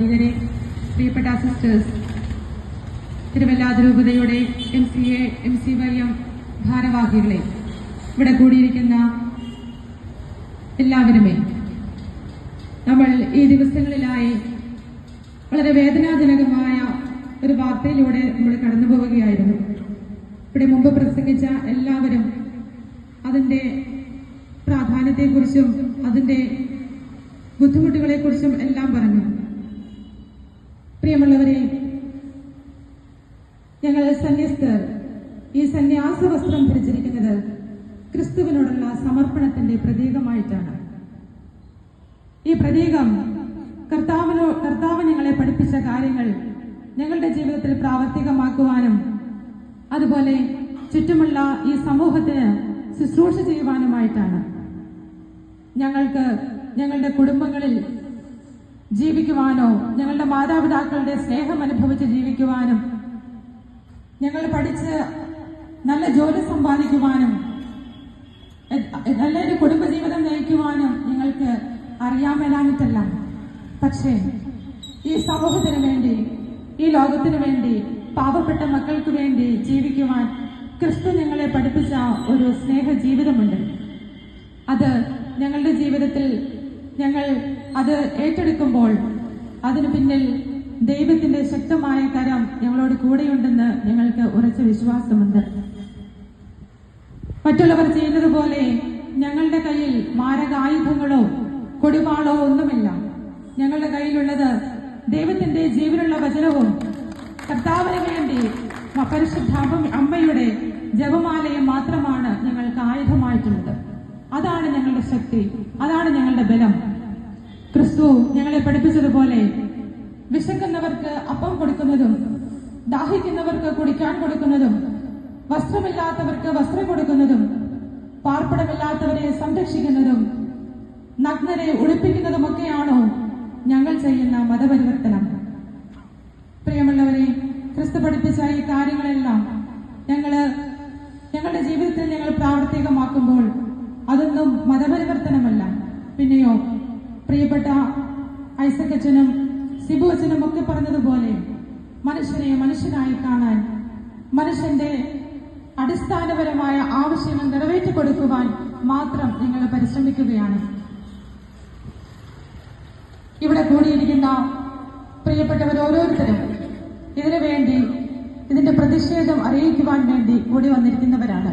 വൈദികരെ പ്രിയപ്പെട്ട സിസ്റ്റേഴ്സ് തിരുവല്ല അതിരൂപതയുടെ M C A M C Y M ഭാരവാഹികളെ ഇവിടെ കൂടിയിരിക്കുന്ന എല്ലാവരുമേ നമ്മൾ ഈ ദിവസങ്ങളിലായി വളരെ വേദനാജനകമായ ഒരു വാർത്തയിലൂടെ നമ്മൾ കടന്നു പോവുകയായിരുന്നു. ഇവിടെ മുമ്പ് പ്രസംഗിച്ച എല്ലാവരും അതിന്റെ പ്രാധാന്യത്തെക്കുറിച്ചും അതിന്റെ ബുദ്ധിമുട്ടുകളെക്കുറിച്ചും എല്ലാം പറഞ്ഞു. പ്രിയമുള്ളവരെ ഞങ്ങൾ സന്യസ്തർ ഈ സന്യാസ വസ്ത്രം ധരിച്ചിരിക്കുന്നത് ക്രിസ്തുവിനോടുള്ള സമർപ്പണത്തിന്റെ പ്രതീകമായിട്ടാണ്. ഈ പ്രതീകം കർത്താവിനോ കർത്താവ് ഞങ്ങളെ പഠിപ്പിച്ച കാര്യങ്ങൾ ഞങ്ങളുടെ ജീവിതത്തിൽ പ്രാവർത്തികമാക്കുവാനും അതുപോലെ ചുറ്റുമുള്ള ഈ സമൂഹത്തിന് ശുശ്രൂഷ ചെയ്യുവാനുമായിട്ടാണ്. ഞങ്ങൾക്ക് ഞങ്ങളുടെ കുടുംബങ്ങളിൽ ജീവിക്കുവാനോ ഞങ്ങളുടെ മാതാപിതാക്കളുടെ സ്നേഹം അനുഭവിച്ച് ജീവിക്കുവാനും ഞങ്ങൾ പഠിച്ച് നല്ല ജോലി സമ്പാദിക്കുവാനും നല്ലൊരു കുടുംബജീവിതം നയിക്കുവാനും നിങ്ങൾക്ക് അറിയാമേലാഞ്ഞിട്ടല്ല പക്ഷേ ഈ സമൂഹത്തിന് വേണ്ടി ഈ ലോകത്തിന് വേണ്ടി പാവപ്പെട്ട മക്കൾക്ക് വേണ്ടി ജീവിക്കുവാൻ ക്രിസ്തു ഞങ്ങളെ പഠിപ്പിച്ച ഒരു സ്നേഹ ജീവിതമുണ്ട് അത് ഞങ്ങളുടെ ജീവിതത്തിൽ ഞങ്ങൾ അത് ഏറ്റെടുക്കുമ്പോൾ അതിനു പിന്നിൽ ദൈവത്തിന്റെ ശക്തമായ കരം ഞങ്ങളോട് കൂടെയുണ്ടെന്ന് ഞങ്ങൾക്ക് ഉറച്ച വിശ്വാസമുണ്ട്. മറ്റുള്ളവർ ചെയ്യുന്നത് പോലെ ഞങ്ങളുടെ കയ്യിൽ മാരകായുധങ്ങളോ കൊടിവാളോ ഒന്നുമില്ല. ഞങ്ങളുടെ കയ്യിലുള്ളത് ദൈവത്തിന്റെ ജീവനുള്ള വചനവും കർത്താവിന് വേണ്ടി പരിശുദ്ധ അമ്മയുടെ ജപമാലയും മാത്രമാണ് ഞങ്ങൾക്ക് ആയുധമായിട്ടുള്ളത്. അതാണ് ഞങ്ങളുടെ ശക്തി അതാണ് ഞങ്ങളുടെ ബലം. ക്രിസ്തു ഞങ്ങളെ പഠിപ്പിച്ചതുപോലെ വിശക്കുന്നവർക്ക് അപ്പം കൊടുക്കുന്നതും ദാഹിക്കുന്നവർക്ക് കുടിക്കാൻ കൊടുക്കുന്നതും വസ്ത്രമില്ലാത്തവർക്ക് വസ്ത്രം കൊടുക്കുന്നതും പാർപ്പിടമില്ലാത്തവരെ സംരക്ഷിക്കുന്നതും നഗ്നരെ ഒളിപ്പിക്കുന്നതുമൊക്കെയാണോ ഞങ്ങൾ ചെയ്യുന്ന മതപരിവർത്തനം. പ്രിയമുള്ളവരെ ക്രിസ്തു പഠിപ്പിച്ച ഈ കാര്യങ്ങളെല്ലാം ഞങ്ങൾ ഞങ്ങളുടെ ജീവിതത്തിൽ ഞങ്ങൾ പ്രാവർത്തികമാക്കുമ്പോൾ അതൊന്നും മതപരിവർത്തനമല്ല. പിന്നെയോ പ്രിയപ്പെട്ട ഐസക് അച്ഛനും സിബു അച്ഛനും ഒക്കെ പറഞ്ഞതുപോലെ മനുഷ്യനെ മനുഷ്യനായി കാണാൻ മനുഷ്യന്റെ അടിസ്ഥാനപരമായ ആവശ്യങ്ങൾ നിറവേറ്റി കൊടുക്കുവാൻ മാത്രം നിങ്ങൾ പരിശ്രമിക്കുകയാണ്. ഇവിടെ കൂടിയിരിക്കുന്ന പ്രിയപ്പെട്ടവർ ഓരോരുത്തരും ഇതിനു വേണ്ടി ഇതിന്റെ പ്രതിഷേധം അറിയിക്കുവാൻ വേണ്ടി കൂടി വന്നിരിക്കുന്നവരാണ്.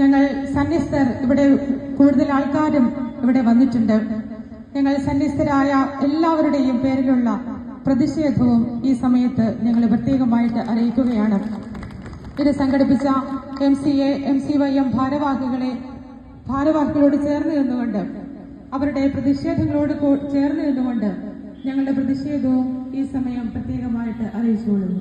ഞങ്ങൾ സന്യസ്തർ ഇവിടെ കൂടുതൽ ആൾക്കാരും ഇവിടെ വന്നിട്ടുണ്ട്. ഞങ്ങൾ സന്യസ്തരായ എല്ലാവരുടെയും പേരിലുള്ള പ്രതിഷേധവും ഈ സമയത്ത് ഞങ്ങൾ പ്രത്യേകമായിട്ട് അറിയിക്കുകയാണ്. ഇത് സംഘടിപ്പിച്ച M C A M C Y M ഭാരവാഹികളെ ഭാരവാഹികളോട് ചേർന്ന് നിന്നുകൊണ്ട് അവരുടെ പ്രതിഷേധങ്ങളോട് ചേർന്ന് നിന്നുകൊണ്ട് ഞങ്ങളുടെ പ്രതിഷേധവും ഈ സമയം പ്രത്യേകമായിട്ട് അറിയിച്ചുകൊള്ളുന്നു.